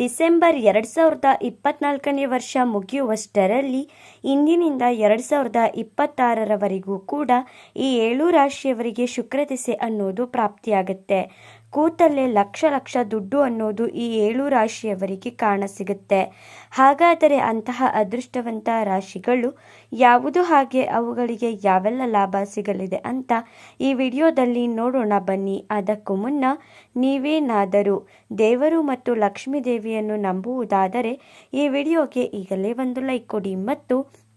December ಎರಡು ಸಾವಿರದ ಇಪ್ಪತ್ನಾಲ್ಕನೇ ವರ್ಷ ಮುಗಿಯುವಷ್ಟರಲ್ಲಿ ಇಂದಿನಿಂದ ಎರಡು ಸಾವಿರದ ಇಪ್ಪತ್ತಾರರವರೆಗೂ ಕೂಡ ಈ ಏಳು ರಾಶಿಯವರಿಗೆ ಶುಕ್ರದೆಸೆ ಅನ್ನೋದು ಪ್ರಾಪ್ತಿಯಾಗುತ್ತೆ. ಕೂತಲ್ಲೇ ಲಕ್ಷ ಲಕ್ಷ ದುಡ್ಡು ಅನ್ನೋದು ಈ ಏಳು ರಾಶಿಯವರಿಗೆ ಕಾಣಸಿಗುತ್ತೆ ಹಾಗಾದರೆ ಅಂತಹ ಅದೃಷ್ಟವಂತ ರಾಶಿಗಳು ಯಾವುದು ಹಾಗೆ ಅವುಗಳಿಗೆ ಯಾವೆಲ್ಲ ಲಾಭ ಸಿಗಲಿದೆ ಅಂತ ಈ ವಿಡಿಯೋದಲ್ಲಿ ನೋಡೋಣ ಬನ್ನಿ. ಅದಕ್ಕೂ ಮುನ್ನ ನೀವೇನಾದರೂ ದೇವರು ಮತ್ತು ಲಕ್ಷ್ಮೀ ದೇವಿಯನ್ನು ನಂಬುವುದಾದರೆ ಈ ವಿಡಿಯೋಗೆ ಈಗಲೇ ಒಂದು ಲೈಕ್ ಕೊಡಿ ಮತ್ತು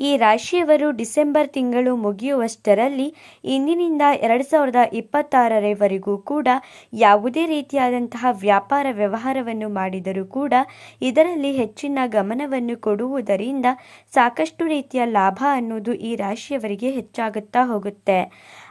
ಈ ರಾಶಿಯವರು ಡಿಸೆಂಬರ್ ತಿಂಗಳು ಮುಗಿಯುವಷ್ಟರಲ್ಲಿ ಇಂದಿನಿಂದ ಎರಡು ಸಾವಿರದ ಇಪ್ಪತ್ತಾರರವರೆಗೂ ಕೂಡ ಯಾವುದೇ ರೀತಿಯಾದಂತಹ ವ್ಯಾಪಾರ ವ್ಯವಹಾರವನ್ನು ಮಾಡಿದರೂ ಕೂಡ ಇದರಲ್ಲಿ ಹೆಚ್ಚಿನ ಗಮನವನ್ನು ಕೊಡುವುದರಿಂದ ಸಾಕಷ್ಟು ರೀತಿಯ ಲಾಭ ಅನ್ನೋದು ಈ ರಾಶಿಯವರಿಗೆ ಹೆಚ್ಚಾಗುತ್ತಾ ಹೋಗುತ್ತೆ.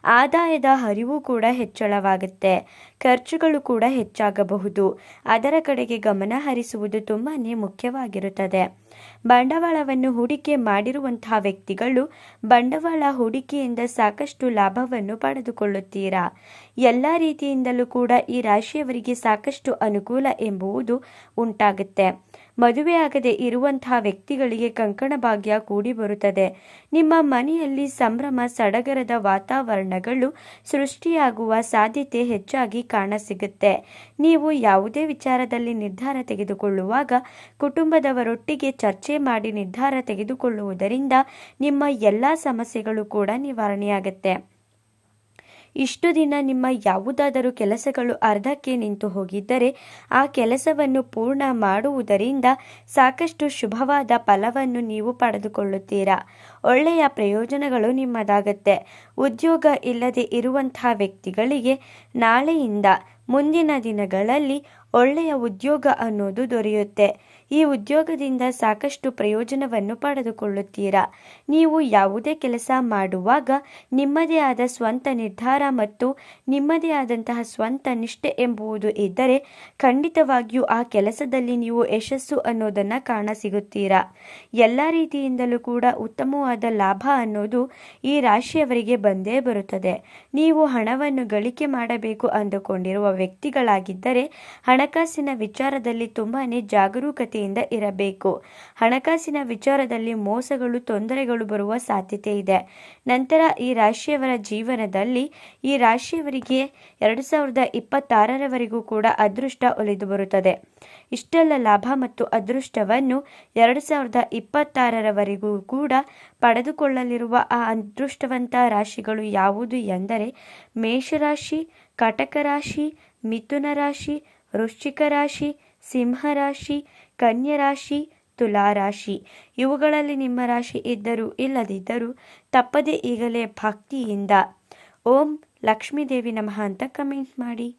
ಆದಾಯದ ಹರಿವು ಕೂಡ ಹೆಚ್ಚಳವಾಗುತ್ತೆ. ಖರ್ಚುಗಳು ಕೂಡ ಹೆಚ್ಚಾಗಬಹುದು. ಅದರ ಕಡೆಗೆ ಗಮನ ಹರಿಸುವುದು ತುಂಬಾ ಮುಖ್ಯವಾಗಿರುತ್ತದೆ. ಬಂಡವಾಳವನ್ನು ಹೂಡಿಕೆ ಮಾಡಿರುವಂತಹ ವ್ಯಕ್ತಿಗಳು ಬಂಡವಾಳ ಹೂಡಿಕೆಯಿಂದ ಸಾಕಷ್ಟು ಲಾಭವನ್ನು ಪಡೆದುಕೊಳ್ಳುತ್ತೀರಾ? ಎಲ್ಲ ರೀತಿಯಿಂದಲೂ ಕೂಡ ಈ ರಾಶಿಯವರಿಗೆ ಸಾಕಷ್ಟು ಅನುಕೂಲ ಎಂಬುವುದು ಉಂಟಾಗುತ್ತೆ. ಮದುವೆಯಾಗದೆ ಇರುವಂತಹ ವ್ಯಕ್ತಿಗಳಿಗೆ ಕಂಕಣ ಭಾಗ್ಯ ಕೂಡಿ ಬರುತ್ತದೆ. ನಿಮ್ಮ ಮನೆಯಲ್ಲಿ ಸಂಭ್ರಮ, ಸಡಗರದ ವಾತಾವರಣಗಳು ಸೃಷ್ಟಿಯಾಗುವ ಸಾಧ್ಯತೆ ಹೆಚ್ಚಾಗಿ ಕಾಣಸಿಗುತ್ತೆ. ನೀವು ಯಾವುದೇ ವಿಚಾರದಲ್ಲಿ ನಿರ್ಧಾರ ತೆಗೆದುಕೊಳ್ಳುವಾಗ ಕುಟುಂಬದವರೊಟ್ಟಿಗೆ ಚರ್ಚೆ ಮಾಡಿ ನಿರ್ಧಾರ ತೆಗೆದುಕೊಳ್ಳುವುದರಿಂದ ನಿಮ್ಮ ಎಲ್ಲ ಸಮಸ್ಯೆಗಳು ಕೂಡ ನಿವಾರಣೆಯಾಗುತ್ತೆ. ಇಷ್ಟು ದಿನ ನಿಮ್ಮ ಯಾವುದಾದರೂ ಕೆಲಸಗಳು ಅರ್ಧಕ್ಕೆ ನಿಂತು ಹೋಗಿದ್ದರೆ ಆ ಕೆಲಸವನ್ನು ಪೂರ್ಣ ಮಾಡುವುದರಿಂದ ಸಾಕಷ್ಟು ಶುಭವಾದ ಫಲವನ್ನು ನೀವು ಪಡೆದುಕೊಳ್ಳುತ್ತೀರಾ? ಒಳ್ಳೆಯ ಪ್ರಯೋಜನಗಳು ನಿಮ್ಮದಾಗತ್ತೆ. ಉದ್ಯೋಗ ಇಲ್ಲದೆ ಇರುವಂತಹ ವ್ಯಕ್ತಿಗಳಿಗೆ ನಾಳೆಯಿಂದ ಮುಂದಿನ ದಿನಗಳಲ್ಲಿ ಒಳ್ಳೆಯ ಉದ್ಯೋಗ ಅನ್ನೋದು ದೊರೆಯುತ್ತೆ. ಈ ಉದ್ಯೋಗದಿಂದ ಸಾಕಷ್ಟು ಪ್ರಯೋಜನವನ್ನು ಪಡೆದುಕೊಳ್ಳುತ್ತೀರಾ? ನೀವು ಯಾವುದೇ ಕೆಲಸ ಮಾಡುವಾಗ ನಿಮ್ಮದೇ ಆದ ಸ್ವಂತ ನಿರ್ಧಾರ ಮತ್ತು ನಿಮ್ಮದೇ ಆದಂತಹ ಸ್ವಂತ ನಿಷ್ಠೆ ಎಂಬುವುದು ಇದ್ದರೆ ಖಂಡಿತವಾಗಿಯೂ ಆ ಕೆಲಸದಲ್ಲಿ ನೀವು ಯಶಸ್ಸು ಅನ್ನೋದನ್ನು ಕಾಣಸಿಗುತ್ತೀರಾ? ಎಲ್ಲ ರೀತಿಯಿಂದಲೂ ಕೂಡ ಉತ್ತಮವಾದ ಲಾಭ ಅನ್ನೋದು ಈ ರಾಶಿಯವರಿಗೆ ಬಂದೇ ಬರುತ್ತದೆ. ನೀವು ಹಣವನ್ನು ಗಳಿಕೆ ಮಾಡಬೇಕು ಅಂದುಕೊಂಡಿರುವ ವ್ಯಕ್ತಿಗಳಾಗಿದ್ದರೆ ಹಣಕಾಸಿನ ವಿಚಾರದಲ್ಲಿ ತುಂಬಾ ಜಾಗರೂಕತೆಯಿಂದ ಇರಬೇಕು. ಹಣಕಾಸಿನ ವಿಚಾರದಲ್ಲಿ ಮೋಸಗಳು, ತೊಂದರೆಗಳು ಬರುವ ಸಾಧ್ಯತೆ ಇದೆ. ನಂತರ ಈ ರಾಶಿಯವರ ಜೀವನದಲ್ಲಿ ಈ ರಾಶಿಯವರಿಗೆ ಎರಡು ಸಾವಿರದ ಇಪ್ಪತ್ತಾರರವರೆಗೂ ಕೂಡ ಅದೃಷ್ಟ ಒಲಿದು ಬರುತ್ತದೆ. ಇಷ್ಟೆಲ್ಲ ಲಾಭ ಮತ್ತು ಅದೃಷ್ಟವನ್ನು ಎರಡು ಸಾವಿರದ ಇಪ್ಪತ್ತಾರರವರೆಗೂ ಕೂಡ ಪಡೆದುಕೊಳ್ಳಲಿರುವ ಆ ಅದೃಷ್ಟವಂತ ರಾಶಿಗಳು ಯಾವುದು ಎಂದರೆ ಮೇಷರಾಶಿ ಕಟಕ ರಾಶಿ ಮಿಥುನ ರಾಶಿ, ವೃಶ್ಚಿಕ ರಾಶಿ ಸಿಂಹರಾಶಿ, ಕನ್ಯರಾಶಿ, ತುಲಾರಾಶಿ. ಇವುಗಳಲ್ಲಿ ನಿಮ್ಮ ರಾಶಿ ಇದ್ದರೂ ಇಲ್ಲದಿದ್ದರೂ ತಪ್ಪದೆ ಈಗಲೇ ಭಕ್ತಿಯಿಂದ. ಓಂ ಲಕ್ಷ್ಮೀದೇವಿ ನಮಃ ಅಂತ ಕಮೆಂಟ್ ಮಾಡಿ.